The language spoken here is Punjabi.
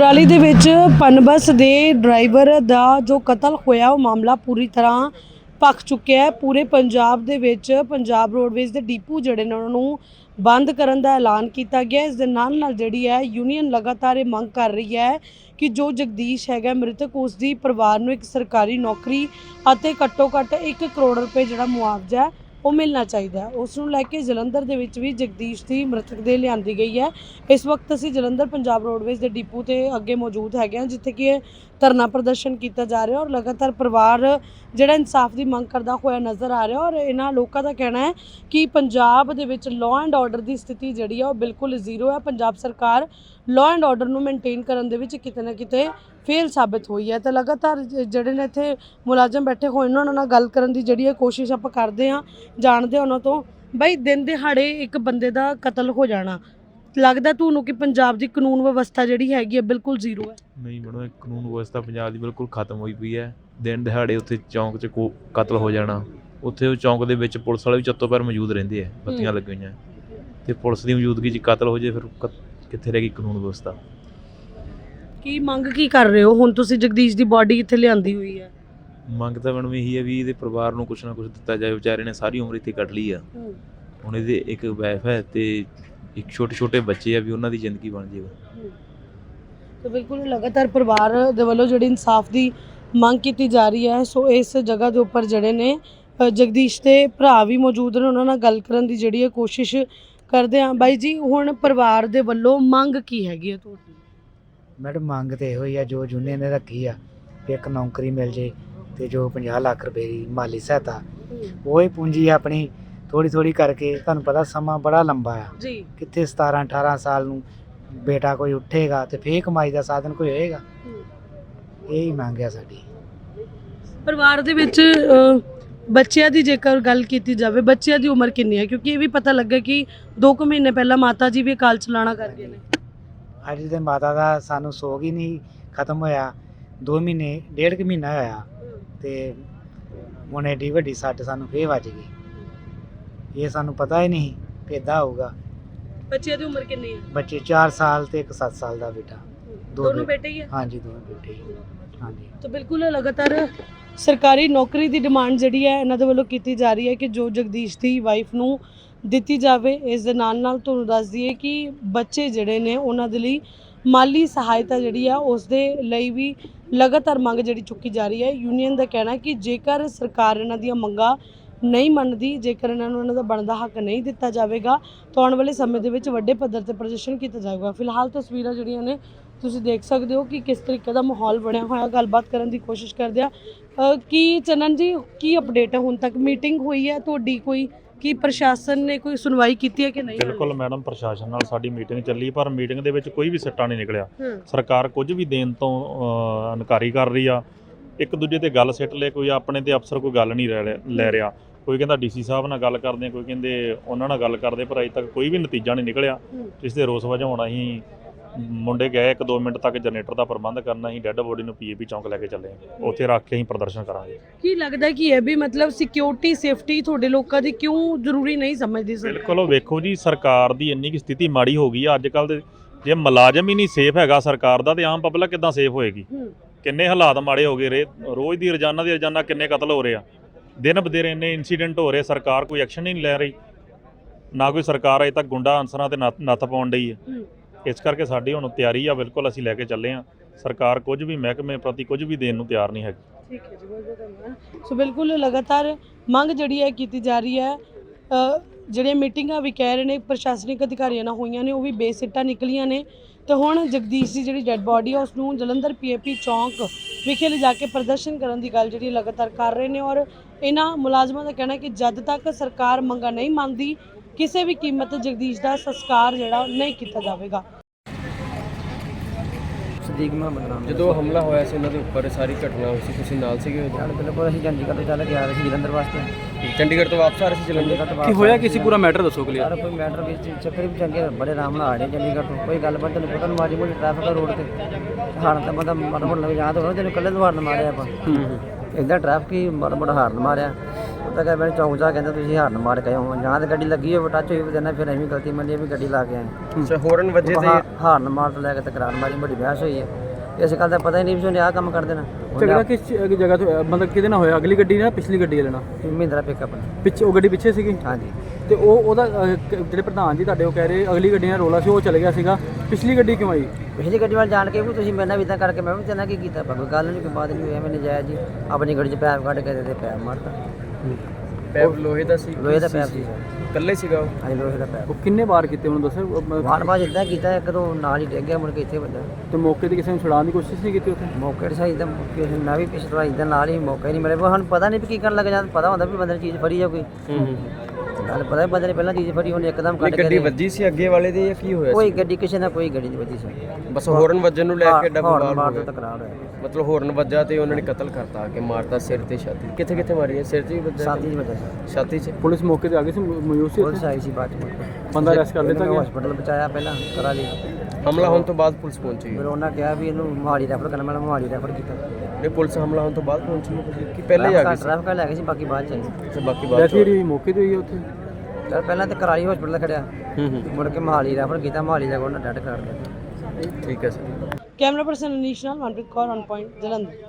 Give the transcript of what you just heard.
ਕੁਰਾਲੀ ਦੇ ਵਿੱਚ ਪਨਬਸ ਦੇ ਡਰਾਈਵਰ ਦਾ ਜੋ ਕਤਲ ਹੋਇਆ, ਉਹ ਮਾਮਲਾ ਪੂਰੀ ਤਰ੍ਹਾਂ ਭਖ ਚੁੱਕਿਆ ਹੈ। ਪੂਰੇ ਪੰਜਾਬ ਦੇ ਵਿੱਚ ਪੰਜਾਬ ਰੋਡਵੇਜ਼ ਦੇ ਡੀਪੂ ਜਿਹੜੇ ਨੇ, ਉਹਨਾਂ ਨੂੰ ਬੰਦ ਕਰਨ ਦਾ ਐਲਾਨ ਕੀਤਾ ਗਿਆ ਇਸ ਦੇ ਨਾਲ ਨਾਲ ਜਿਹੜੀ ਹੈ, ਯੂਨੀਅਨ ਲਗਾਤਾਰ ਇਹ ਮੰਗ ਕਰ ਰਹੀ ਹੈ ਕਿ ਜੋ ਜਗਦੀਸ਼ ਹੈਗਾ, ਮ੍ਰਿਤਕ ਉਸ ਦੀ ਪਰਿਵਾਰ ਨੂੰ ਇੱਕ ਸਰਕਾਰੀ ਨੌਕਰੀ ਅਤੇ ਘੱਟੋ ਘੱਟ 1 ਕਰੋੜ ਰੁਪਏ ਜਿਹੜਾ ਮੁਆਵਜ਼ਾ ਉਹ ਮਿਲਣਾ ਚਾਹੀਦਾ ਉਸ ਨੂੰ ਲੈ ਕੇ ਜਲੰਧਰ ਦੇ ਵਿੱਚ ਵੀ ਜਗਦੀਸ਼ ਦੀ ਮ੍ਰਿਤਕ ਦੇ ਲਿਆਂਦੀ ਗਈ ਹੈ। ਇਸ ਵਕਤ ਅਸੀਂ ਜਲੰਧਰ ਪੰਜਾਬ ਰੋਡਵੇਜ਼ ਦੇ ਡਿਪੂ ਤੇ ਅੱਗੇ ਮੌਜੂਦ ਹੈਗੇ ਹਾਂ, ਜਿੱਥੇ ਕਿ ਇਹ ਧਰਨਾ ਪ੍ਰਦਰਸ਼ਨ ਕੀਤਾ ਜਾ ਰਿਹਾ ਔਰ ਲਗਾਤਾਰ ਪਰਿਵਾਰ ਜਿਹੜਾ ਇਨਸਾਫ ਦੀ ਮੰਗ ਕਰਦਾ ਹੋਇਆ ਨਜ਼ਰ ਆ ਰਿਹਾ ਔਰ ਇਹਨਾਂ ਲੋਕਾਂ ਦਾ ਕਹਿਣਾ ਹੈ ਕਿ ਪੰਜਾਬ ਦੇ ਵਿੱਚ ਲਾਅ ਐਂਡ ਆਰਡਰ ਦੀ ਸਥਿਤੀ ਜਿਹੜੀ ਆ ਉਹ ਬਿਲਕੁਲ ਜ਼ੀਰੋ ਹੈ। ਪੰਜਾਬ ਸਰਕਾਰ ਲਾਅ ਐਂਡ ਆਰਡਰ ਨੂੰ ਮੇਨਟੇਨ ਕਰਨ ਦੇ ਵਿੱਚ ਕਿਤੇ ਨਾ ਕਿਤੇ ਫੇਲ ਸਾਬਿਤ ਹੋਈ ਹੈ। ਤੇ ਲਗਾਤਾਰ ਜਿਹੜੇ ਨੇ ਇੱਥੇ ਮੁਲਾਜ਼ਮ ਬੈਠੇ ਹੋਏ ਨੇ ਉਹਨਾਂ ਨਾਲ ਗੱਲ ਕਰਨ ਦੀ ਜਿਹੜੀ ਹੈ ਕੋਸ਼ਿਸ਼ ਆਪਾਂ ਕਰਦੇ ਹਾਂ ਜਾਣਦੇ ਉਹਨਾਂ ਤੋਂ ਬਈ ਦਿਨ ਦਿਹਾੜੇ ਇੱਕ ਬੰਦੇ ਦਾ ਕਤਲ ਹੋ ਜਾਣਾ। ਲੱਗਦਾ ਤੁਹਾਨੂੰ ਕਿ ਪੰਜਾਬ ਦੀ ਕਾਨੂੰਨ ਵਿਵਸਥਾ ਜਿਹੜੀ ਹੈਗੀ ਹੈ ਬਿਲਕੁਲ ਜ਼ੀਰੋ ਹੈ? ਨਹੀਂ ਮੈਡਮ ਕਾਨੂੰਨ ਵਿਵਸਥਾ ਪੰਜਾਬ ਦੀ ਬਿਲਕੁਲ ਖਤਮ ਹੋਈ ਪਈ ਹੈ। ਦਿਨ ਦਿਹਾੜੇ ਉੱਥੇ ਚੌਂਕ 'ਚ ਕੋ ਕਤਲ ਹੋ ਜਾਣਾ। ਉੱਥੇ ਉਹ ਚੌਂਕ ਦੇ ਵਿੱਚ ਪੁਲਿਸ ਵਾਲੇ ਵੀ ਚੱਤੋ ਪਰ ਮੌਜੂਦ ਰਹਿੰਦੇ ਆ ਬੱਤੀਆਂ। ਲੱਗੀਆਂ ਤੇ ਪੁਲਿਸ ਦੀ ਮੌਜੂਦਗੀ 'ਚ ਕਤਲ ਹੋ ਜੇ ਫਿਰ ਕਿੱਥੇ ਰਹਿ ਗਈ ਕਾਨੂੰਨ ਵਿਵਸਥਾ? ਕੀ ਮੰਗ ਕੀ ਕਰ ਰਹੇ ਹੋ? ਹੁਣ ਤੁਸੀਂ ਜਗਦੀਸ਼ ਦੀ ਬਾਡੀ ਇੱਥੇ ਲਿਆਂਦੀ ਹੋਈ ਹੈ? ਮੰਗ ਤਾਂ ਮੈਡਮ ਇਹੀ ਹੈ ਵੀ ਇਹਦੇ ਪਰਿਵਾਰ ਨੂੰ ਕੁਛ ਨਾ ਕੁਛ ਦਿੱਤਾ ਜਾਏ। ਵਿਚਾਰੇ ਨੇ ਸਾਰੀ ਉਮਰ ਇੱਥੇ ਕੱਢ ਲਈ ਆ। ਹੁਣ ਇਹਦੇ ਇੱਕ ਵਾਈਫ ਹੈ ਤੇ ਇੱਕ ਛੋਟੇ ਛੋਟੇ ਬੱਚੇ ਆ ਵੀ ਉਹਨਾਂ ਦੀ ਜ਼ਿੰਦਗੀ ਬਣ ਜਾਵੇ ਤੇ ਬਿਲਕੁਲ ਲਗਾਤਾਰ ਪਰਿਵਾਰ ਦੇ ਵੱਲੋਂ ਜਿਹੜੀ ਇਨਸਾਫ ਦੀ ਮੰਗ ਕੀਤੀ ਜਾ ਰਹੀ ਹੈ ਸੋ ਇਸ ਜਗ੍ਹਾ ਦੇ ਉੱਪਰ ਜਿਹੜੇ ਨੇ ਜਗਦੀਸ਼ ਦੇ ਭਰਾ ਵੀ ਮੌਜੂਦ ਨੇ। ਉਹਨਾਂ ਨਾਲ ਗੱਲ ਕਰਨ ਦੀ ਜਿਹੜੀ ਹੈ ਕੋਸ਼ਿਸ਼ ਕਰਦੇ ਹਾਂ ਬਾਈ ਜੀ ਹੁਣ ਪਰਿਵਾਰ ਦੇ ਵੱਲੋਂ ਮੰਗ ਕੀ ਹੈਗੀ ਹੈ ਤੁਹਾਡੀ? ਮੈਡਮ ਮੰਗ ਤੇ ਇਹੋ ਹੀ ਆ ਜੋ ਯੂਨੀਅਨ ਨੇ ਰੱਖੀ ਆ ਵੀ ਇੱਕ ਨੌਕਰੀ ਮਿਲ ਜੇ ਤੇ ਜੋ 50 ਲੱਖ ਰੁਪਏ ਦੀ ਮਾਲੀ ਸਹਾਇਤਾ ਉਹ ਹੀ ਪੂੰਜੀ ਆਪਣੀ ਥੋੜੀ ਥੋੜੀ ਕਰਕੇ ਤੁਹਾਨੂੰ ਪਤਾ ਸਮਾਂ ਬੜਾ ਲੰਬਾ ਆ। ਜੀ। ਕਿੱਥੇ 17 18 ਸਾਲ ਨੂੰ ਬੇਟਾ ਕੋਈ ਉੱਠੇਗਾ ਤੇ ਫੇਰ ਕਮਾਈ ਦਾ ਸਾਧਨ ਕੋਈ ਹੋਏਗਾ? ਇਹ ਹੀ ਮੰਗ ਆ ਸਾਡੀ। ਪਰਿਵਾਰ ਦੇ ਵਿੱਚ ਬੱਚਿਆਂ ਦੀ ਜੇਕਰ ਗੱਲ ਕੀਤੀ ਜਾਵੇ ਬੱਚਿਆਂ ਦੀ ਉਮਰ ਕਿੰਨੀ ਹੈ? ਕਿਉਂਕਿ ਇਹ ਵੀ ਪਤਾ ਲੱਗਾ ਕਿ 2 ਕੁ ਮਹੀਨੇ ਪਹਿਲਾਂ ਮਾਤਾ ਜੀ ਵੀ ਅਕਾਲ ਚਲਾਣਾ ਕਰ ਗਏ ਨੇ। ਅੱਜ ਦੇ ਮਾਤਾ ਦਾ ਸਾਨੂੰ ਸੋਗ ਹੀ ਨਹੀਂ ਖਤਮ ਹੋਇਆ। 2 ਮਹੀਨੇ ਡੇਢ ਕੁ ਮਹੀਨਾ ਹੋਇਆ ਤੇ ਹੁਣ ਏਡੀ ਵੱਡੀ ਸੱਟ ਸਾਨੂੰ ਫੇਰ ਵੱਜ ਗਈ। ਇਹ ਸਾਨੂੰ ਪਤਾ ਹੀ ਨਹੀਂ ਕਿ ਏਦਾਂ ਹੋਊਗਾ। ਬੱਚਿਆਂ ਦੀ ਉਮਰ ਕਿੰਨੀ ਹੈ? ਬੱਚੇ 4 ਸਾਲ ਤੇ ਇੱਕ 7 ਸਾਲ ਦਾ ਬੇਟਾ। ਦੋਨੋਂ ਬੇਟੇ ਹੀ ਹੈ? ਹਾਂਜੀ ਦੋਵੇਂ ਬੇਟੇ ਹੀ। ਹਾਂਜੀ। ਤਾਂ ਬਿਲਕੁਲ ਲਗਾਤਾਰ ਸਰਕਾਰੀ ਨੌਕਰੀ ਦੀ ਡਿਮਾਂਡ ਜਿਹੜੀ ਹੈ ਇਹਨਾਂ ਦੇ ਵੱਲੋਂ ਕੀਤੀ ਜਾ ਰਹੀ ਹੈ ਕਿ ਜੋ ਜਗਦੀਸ਼ ਦੀ ਵਾਈਫ ਨੂੰ ਦਿੱਤੀ ਜਾਵੇ, ਇਸ ਦੇ ਨਾਲ ਨਾਲ ਤੁਹਾਨੂੰ ਦੱਸ ਦਈਏ ਕਿ ਬੱਚੇ ਜਿਹੜੇ ਨੇ ਉਹਨਾਂ ਦੇ ਲਈ ਮਾਲੀ ਸਹਾਇਤਾ ਜਿਹੜੀ ਆ ਉਸ ਦੇ ਲਈ ਵੀ ਲਗਾਤਾਰ ਮੰਗ ਜਿਹੜੀ ਚੁੱਕੀ ਜਾ ਰਹੀ ਹੈ। ਯੂਨੀਅਨ ਦਾ ਕਹਿਣਾ ਕਿ ਜੇਕਰ ਸਰਕਾਰ ਇਹਨਾਂ ਦੀਆਂ ਮੰਗਾਂ ਨਹੀਂ ਮੰਨਦੀ ਜੇਕਰ ਇਹਨਾਂ ਨੂੰ ਇਹਨਾਂ ਦਾ ਬਣਦਾ ਹੱਕ ਨਹੀਂ ਦਿੱਤਾ ਜਾਵੇਗਾ ਤਾਂ ਆਉਣ ਵਾਲੇ ਸਮੇਂ ਦੇ ਵਿੱਚ ਵੱਡੇ ਪੱਧਰ ਤੇ ਪ੍ਰਦਰਸ਼ਨ ਕੀਤਾ ਜਾਵੇਗਾ। ਫਿਲਹਾਲ ਤਸਵੀਰਾਂ ਜਿਹੜੀਆਂ ਨੇ ਤੁਸੀਂ ਦੇਖ ਸਕਦੇ ਹੋ ਕਿ ਕਿਸ ਤਰੀਕੇ ਦਾ ਮਾਹੌਲ ਬਣਿਆ ਹੋਇਆ। ਗੱਲਬਾਤ ਕਰਨ ਦੀ ਕੋਸ਼ਿਸ਼ ਕਰਦੇ ਆ। ਕੀ ਚੰਨਨ ਜੀ ਕੀ ਅਪਡੇਟ ਹੈ ਹੁਣ ਤੱਕ? ਮੀਟਿੰਗ ਹੋਈ ਹੈ ਤੁਹਾਡੀ ਕੋਈ ਕੀ ਪ੍ਰਸ਼ਾਸਨ ਨੇ ਕੋਈ ਸੁਣਵਾਈ ਕੀਤੀ ਹੈ ਕਿ ਨਹੀਂ? ਬਿਲਕੁਲ ਮੈਡਮ ਪ੍ਰਸ਼ਾਸਨ ਨਾਲ ਸਾਡੀ ਮੀਟਿੰਗ ਚੱਲੀ ਪਰ ਮੀਟਿੰਗ ਦੇ ਵਿੱਚ ਕੋਈ ਵੀ ਸਿੱਟਾ ਨਹੀਂ ਨਿਕਲਿਆ। ਸਰਕਾਰ ਕੁਝ ਵੀ ਦੇਣ ਤੋਂ ਅਹ, ਇਨਕਾਰੀ ਕਰ ਰਹੀ ਆ। ਇੱਕ ਦੂਜੇ ਤੇ ਗੱਲ ਸਿੱਟ ਲੈ ਕੋਈ ਆਪਣੇ ਤੇ ਅਫਸਰ ਕੋਈ ਗੱਲ ਨਹੀਂ ਲੈ ਰਿਹਾ। ਕੋਈ ਕਹਿੰਦਾ ਡੀਸੀ ਸਾਹਿਬ ਨਾਲ ਗੱਲ ਕਰਦੇ ਆ ਕੋਈ ਕਹਿੰਦੇ ਉਹਨਾਂ ਨਾਲ ਗੱਲ ਕਰਦੇ ਪਰ ਅਜੇ ਤੱਕ ਕੋਈ ਵੀ ਨਤੀਜਾ ਨਹੀਂ ਨਿਕਲਿਆ। ਹੂੰ। ਇਸ ਦੇ ਰੋਸ ਵਜੋਂ ਹੁਣ ਅਸੀਂ ਮੁੰਡੇ ਗਏ ਇੱਕ ਦੋ ਮਿੰਟ ਤੱਕ ਜਨਰੇਟਰ ਦਾ ਪ੍ਰਬੰਧ ਕਰਨਾ ਅਸੀਂ ਡੈੱਡ ਬੋਡੀ ਨੂੰ ਪੀਏਪੀ ਚੌਂਕ ਲੈ ਕੇ ਚੱਲੇ ਹਾਂ। ਉੱਥੇ ਰੱਖ ਕੇ ਅਸੀਂ ਪ੍ਰਦਰਸ਼ਨ ਕਰਾਂਗੇ। ਕੀ ਲੱਗਦਾ ਕਿ ਇਹ ਵੀ ਮਤਲਬ ਸਿਕਿਉਰਿਟੀ ਸੇਫਟੀ ਤੁਹਾਡੇ ਲੋਕਾਂ ਦੀ ਕਿਉਂ ਜ਼ਰੂਰੀ ਨਹੀਂ ਸਮਝਦੀ ਸਰਕਾਰ ਬਿਲਕੁਲ ਉਹ ਵੇਖੋ ਜੀ ਸਰਕਾਰ ਦੀ ਇੰਨੀ ਕਿ ਸਥਿਤੀ ਮਾੜੀ ਹੋ ਗਈ ਆ ਅੱਜ ਕੱਲ ਦੇ ਜੇ ਮੁਲਾਜ਼ਮ ਹੀ ਨਹੀਂ ਸੇਫ ਹੈਗਾ ਸਰਕਾਰ ਦਾ ਤੇ ਆਮ ਪਬਲਿਕ ਕਿੱਦਾਂ ਸੇਫ ਹੋਏਗੀ? ਹੂੰ। ਕਿੰਨੇ ਹਾਲਾਤ ਮਾੜੇ ਹੋ ਗਏ ਰੋਜ਼ ਦੀ ਰੋਜ਼ਾਨਾ ਦੀ ਰੋਜ਼ਾਨਾ ਕਿੰਨੇ ਕਤਲ ਹੋ ਰਹੇ ਆ? ਦਿਨ ਬਦੇਰੇ ਇੰਨੇ ਇਨਸੀਡੈਂਟ ਹੋ ਰਹੇ ਸਰਕਾਰ ਕੋਈ ਐਕਸ਼ਨ ਹੀ ਨਹੀਂ ਲੈ ਰਹੀ। ਨਾ ਕੋਈ ਸਰਕਾਰ ਅਜੇ ਤੱਕ ਗੁੰਡਾ ਅਨਸਰਾਂ ਤੇ ਨੱਥ ਨੱਥ ਪਾਉਣ ਡਈ ਹੈ। ਹੂੰ। ਇਸ ਕਰਕੇ ਸਾਡੀ ਹੁਣ ਤਿਆਰੀ ਆ ਬਿਲਕੁਲ ਅਸੀਂ ਲੈ ਕੇ ਚੱਲੇ ਆ ਸਰਕਾਰ ਕੁਝ ਵੀ ਮਹਿਕਮੇ ਪ੍ਰਤੀ ਕੁਝ ਵੀ ਦੇਣ ਨੂੰ ਤਿਆਰ ਨਹੀਂ ਹੈਗੀ। ਠੀਕ ਹੈ ਜੀ ਬਹੁਤ ਬਹੁਤ ਧੰਨਵਾਦ। ਸੋ ਬਿਲਕੁਲ ਲਗਾਤਾਰ ਮੰਗ ਜਿਹੜੀ ਹੈ ਕੀਤੀ ਜਾ ਰਹੀ ਹੈ ਅ, ਜਿਹੜੀਆਂ ਮੀਟਿੰਗਾਂ ਵੀ ਕਹਿ ਰਹੇ ਨੇ, ਪ੍ਰਸ਼ਾਸਨਿਕ ਅਧਿਕਾਰੀਆਂ ਨਾਲ ਹੋਈਆਂ ਨੇ, ਉਹ ਵੀ ਬੇਸਿੱਟਾ ਨਿਕਲੀਆਂ ਨੇ। ਤੇ ਹੁਣ ਜਗਦੀਸ਼ ਦੀ ਜਿਹੜੀ ਡੈੱਡ ਬਾਡੀ ਆ, ਉਸ ਨੂੰ ਜਲੰਧਰ ਪੀਏਪੀ ਚੌਂਕ ਵਿਖੇ ਲਿਜਾ ਕੇ ਪ੍ਰਦਰਸ਼ਨ ਕਰਨ ਦੀ ਗੱਲ ਜਿਹੜੀ ਲਗਾਤਾਰ ਕਰ ਰਹੇ ਨੇ ਔਰ ਇਹਨਾਂ ਮੁਲਾਜ਼ਮਾਂ ਦਾ ਕਹਿਣਾ ਕਿ ਜਦ ਤੱਕ ਸਰਕਾਰ ਮੰਗਾਂ ਨਹੀਂ ਮੰਨਦੀ, ਕਿਸੇ ਵੀ ਕੀਮਤ ਤੇ ਜਗਦੀਸ਼ ਦਾ ਸੰਸਕਾਰ ਜਿਹੜਾ ਉਹ ਨਹੀਂ ਕੀਤਾ ਜਾਵੇਗਾ। ਸਦੀਕ ਮੁਹੰਮਦ ਨਾਮ ਜਦੋਂ ਹਮਲਾ ਹੋਇਆ ਸੀ ਉਹਨਾਂ ਦੇ ਉੱਪਰ ਸਾਰੀ ਘਟਨਾ ਹੋਈ ਸੀ ਤੁਸੀਂ ਨਾਲ ਸੀਗੇ ਉਦੋਂ? ਨਾਲ ਬਿਲਕੁਲ ਅਸੀਂ ਚੰਡੀਗੜ੍ਹ ਤੋਂ ਚੱਲ ਕੇ ਆ ਰਹੇ ਸੀ ਜਲੰਧਰ ਵਾਸਤੇ। ਚੰਡੀਗੜ੍ਹ ਤੋਂ ਵਾਪਸ ਆ ਰਹੇ ਸੀ ਜਲੰਧਰ? ਚੰਡੀਗੜ੍ਹ ਤੋਂ ਕੀ ਹੋਇਆ? ਕਿਸੇ ਪੂਰਾ ਮੈਟਰ ਦੱਸੋ ਯਾਰ ਕੋਈ ਮੈਟਰ ਵਿੱਚ ਚੱਕਰ ਵੀ ਚੰਗੇ ਬੜੇ ਆਰਾਮ ਨਾਲ ਆ ਰਹੇ ਚੰਡੀਗੜ੍ਹ ਤੋਂ। ਕੋਈ ਗੱਲਬਾਤ ਨਹੀਂ ਪਤਾ ਮਾੜੀ ਮੋਟੀ ਟ੍ਰੈਫਿਕ ਆ ਰੋਡ ਤੇ। ਹਾਰਨ ਤਾਂ ਬੰਦਾ ਮਰ ਮਰ ਲੱਗ ਜਾਂਦਾ ਹੋਣਾ ਜਿਹਨੂੰ ਕੱਲੇ ਨੂੰ ਹਾਰਨ ਮਾਰਿਆ ਆਪਾਂ। ਇਦਾਂ ਟ੍ਰੈਫਿਕ ਹੀ ਮਰ ਮਰ ਹਾਰਨ ਮਾਰਿਆ। ਪਤਾ ਕਿ ਮੈਨੂੰ ਚੌਂਕ ਜਾ ਕਹਿੰਦਾ ਤੁਸੀਂ ਹਾਰਨ ਮਾਰ ਕੇ ਆਓ ਜਾਂ ਤੇ ਗੱਡੀ ਲੱਗੀ ਹੋਵੇ ਟੱਚ ਹੋਈ ਬਦਨਾ ਫਿਰ ਐਵੇਂ ਗਲਤੀ ਮੰਨੀ ਵੀ ਗੱਡੀ ਲਾ ਕੇ ਆਏ। ਅੱਛਾ ਹੋਰਨ ਵੱਜੇ ਤੇ ਹਾਰਨ ਮਾਰ ਤੋਂ ਲੈ ਕੇ ਤਕਰਾਰ ਮਾਰੀ ਬੜੀ ਬਹਿਸ ਹੋਈ ਹੈ। ਇਸ ਗੱਲ ਦਾ ਪਤਾ ਹੀ ਨਹੀਂ ਵੀ ਉਹਨੇ ਆਹ ਕੰਮ ਕਰ ਦੇਣਾ। ਝਗੜਾ ਕਿਸ ਜਗ੍ਹਾ ਤੋਂ ਹੋਇਆ? ਮਤਲਬ ਕਿਹਦੇ ਨਾਲ ਹੋਇਆ? ਅਗਲੀ ਗੱਡੀ ਨਾਲ ਪਿਛਲੀ ਗੱਡੀ ਨਾਲ? ਮਹਿੰਦਰਾ ਪਿਕਅਪ ਪਿੱਛੇ ਉਹ ਗੱਡੀ ਪਿੱਛੇ ਸੀਗੀ? ਹਾਂਜੀ। ਤੇ ਉਹ ਉਹਦਾ ਜਿਹੜੇ ਪ੍ਰਧਾਨ ਜੀ ਤੁਹਾਡੇ ਉਹ ਕਹਿ ਰਹੇ ਅਗਲੀ ਗੱਡੀ ਨਾਲ ਰੋਲਾ ਸੀ ਉਹ ਚਲੇ ਗਿਆ ਸੀਗਾ। ਪਿਛਲੀ ਗੱਡੀ ਕਿਉਂ ਆਈ? ਪਿਛਲੀ ਗੱਡੀ ਵੱਲ ਜਾਣ ਕੇ ਵੀ ਤੁਸੀਂ ਮੇਰੇ ਨਾਲ ਵੀ ਇਦਾਂ ਕਰਕੇ ਮੈਂ ਵੀ ਤੇਨਾਂ ਕੀ ਕੀਤਾ? ਪਰ ਗੱਲ ਨਹੀਂ ਕੋਈ ਬਾਤ ਨਹੀਂ ਹੋਈ ਐਵੇਂ ਨਜਾਇਜ਼ ਜੀ ਆਪਣੀ ਗੱਡੀ 'ਚ ਪੈਪ ਕੱਢ ਕੇ ਤੇ ਪੈਪ ਮਾਰਤਾ। ਪੈਪ ਲੋਹੇ ਦਾ ਸੀ ਲੋਹੇ ਦਾ ਪੈਪ ਸੀ? ਇਕੱਲੇ ਸੀਗਾ ਉਹ? ਹਾਂਜੀ ਲੋਹੇ ਦਾ ਪੈਪ। ਉਹ ਕਿੰਨੇ ਵਾਰ ਕੀਤੇ ਉਹਨੂੰ ਦੱਸੋ? ਉਹ ਮ- ਵਾਰ ਬਾਅਦ ਇਦਾਂ ਕੀਤਾ ਇੱਕ ਦੋ ਨਾਲ ਹੀ ਡਿੱਗ ਗਿਆ ਮੁੜ ਕੇ ਇੱਥੇ ਵੱਜਾ ਤੇ ਮੌਕੇ ਤੇ ਕਿਸੇ ਨੂੰ ਛੁਡਾਉਣ ਦੀ ਕੋਸ਼ਿਸ਼ ਨਹੀਂ ਕੀਤੀ ਉੱਥੇ? ਮੌਕੇ ਤੇ ਸਹੀ ਤਾਂ ਕਿਸੇ ਮੈਂ ਵੀ ਪਿਛਲਾ ਇਦਾਂ ਨਾਲ ਹੀ ਮੌਕਾ ਹੀ ਨਹੀਂ ਮਿਲਿਆ। ਸਾਨੂੰ ਪਤਾ ਨਹੀਂ ਵੀ ਕੀ ਕਰਨ ਲੱਗ ਜਾਂਦਾ ਪਤਾ ਹੁੰਦਾ ਵੀ ਬੰਦੇ ਨੇ ਚੀਜ਼ ਫੜੀ ਆ ਕੋਈ ਹੂੰ ਹੂੰ। ਗੱਲ ਪਤਾ ਬੰਦੇ ਨੇ ਪਹਿਲਾਂ ਚੀਜ਼ ਫੜੀ ਉਹਨੇ ਇੱਕਦਮ ਕੱਢ ਕੇ ਗੱਡੀ ਵੱਜੀ ਸੀ ਅੱਗੇ ਵਾਲੇ ਦੇ ਜਾਂ ਕੀ ਹੋਇਆ ਕੋਈ ਗੱਡੀ ਕਿਸੇ ਨਾਲ ਕੋਈ ਗੱਡੀ ਨਹੀਂ ਵੱਜੀ ਸੀ। ਬਸ ਹੋਰਨ ਵੱਜਣ ਨੂੰ ਲੈ ਕੇ ਡਬਲ ਮਾਰ ਤੋਂ ਤਕਰਾਰ ਹੋਇਆ। ਮਤਲਬ ਹੋਰਨ ਵੱਜਾ ਤੇ ਉਹਨਾਂ ਨੇ ਕਤਲ ਕਰਤਾ ਕਿ ਮਾਰਤਾ ਸਿਰ ਤੇ ਛਾਤੀ। ਕਿੱਥੇ ਕਿੱਥੇ ਮਾਰੀ ਹੈ? ਸਿਰ 'ਚ ਵੀ ਵੱਜਾ ਵਜ੍ਹਾ ਸੀ। ਛਾਤੀ 'ਚ? ਪੁਲਿਸ ਮੌਕੇ ਤੇ ਆ ਗਈ ਸੀ ਮ- ਮੌਜੂਦ ਸੀ? ਪੁਲਿਸ ਆਈ ਸੀ ਬਾਅਦ ਚ। ਮੁੜ ਕੇ। ਬੰਦਾ ਅਰੈਸਟ ਕਰ ਲਿੱਤਾ ਗਿਆ? ਹਸਪੀਟਲ ਪਹੁੰਚਾਇਆ ਪਹਿਲਾਂ ਕਰਾ ਲਈ ਹਮਲਾ ਹੋਣ ਤੋਂ ਬਾਅਦ ਪੁਲਿਸ ਪਹੁੰਚੀ ਫਿਰ ਉਹਨਾਂ ਕਿਹਾ ਵੀ ਇਹਨੂੰ ਮੋਹਾਲੀ ਰੈਫਰ ਕਰਨਾ ਮੈਂ ਮੋਹਾਲੀ ਰੈਫਰ ਕੀਤਾ। ਨਹੀਂ ਪੁਲਿਸ ਹਮਲਾ ਹੋਣ ਤੋਂ ਬਾਅਦ ਪਹੁੰਚੀ ਹੈ ਕਿ ਪਹਿਲੇ ਹੀ ਆ ਗਈ ਸੀ? ਟ੍ਰੈਫਿਕ ਲੈ ਗਏ ਸੀ ਬਾਕੀ ਬਾਅਦ ਚ ਆਈ। ਅੱਛਾ, ਬਾਕੀ ਬਾਅਦ ਚ ਜਿਹੜੀ ਮੌਕੇ ਤੇ ਹੋਈ ਹੈ ਉੱਥੇ? ਚਲ ਪਹਿਲਾਂ ਤੇ ਕਰਾਲੀ ਹਸਪੀਟਲ ਖੜਿਆ। ਹੂੰ ਹੂੰ। ਮੁੜ ਕੇ ਮੋਹਾਲੀ ਰੈਫਰ ਕੀਤਾ ਮੋਹਾਲੀ ਜਾ ਕੇ ਉਹਨਾਂ ਡੈਡ ਕਰ ਦਿੱਤਾ ਠੀਕ ਹੈ ਸਰ। ਕੈਮਰਾ ਪਰਸਨ ਅਨੀਸ਼ ਨਾਲ ਮਨਪ੍ਰੀਤ ਕੌਰ ਔਨ ਪੁਆਇੰਟ ਜਲੰਧਰ।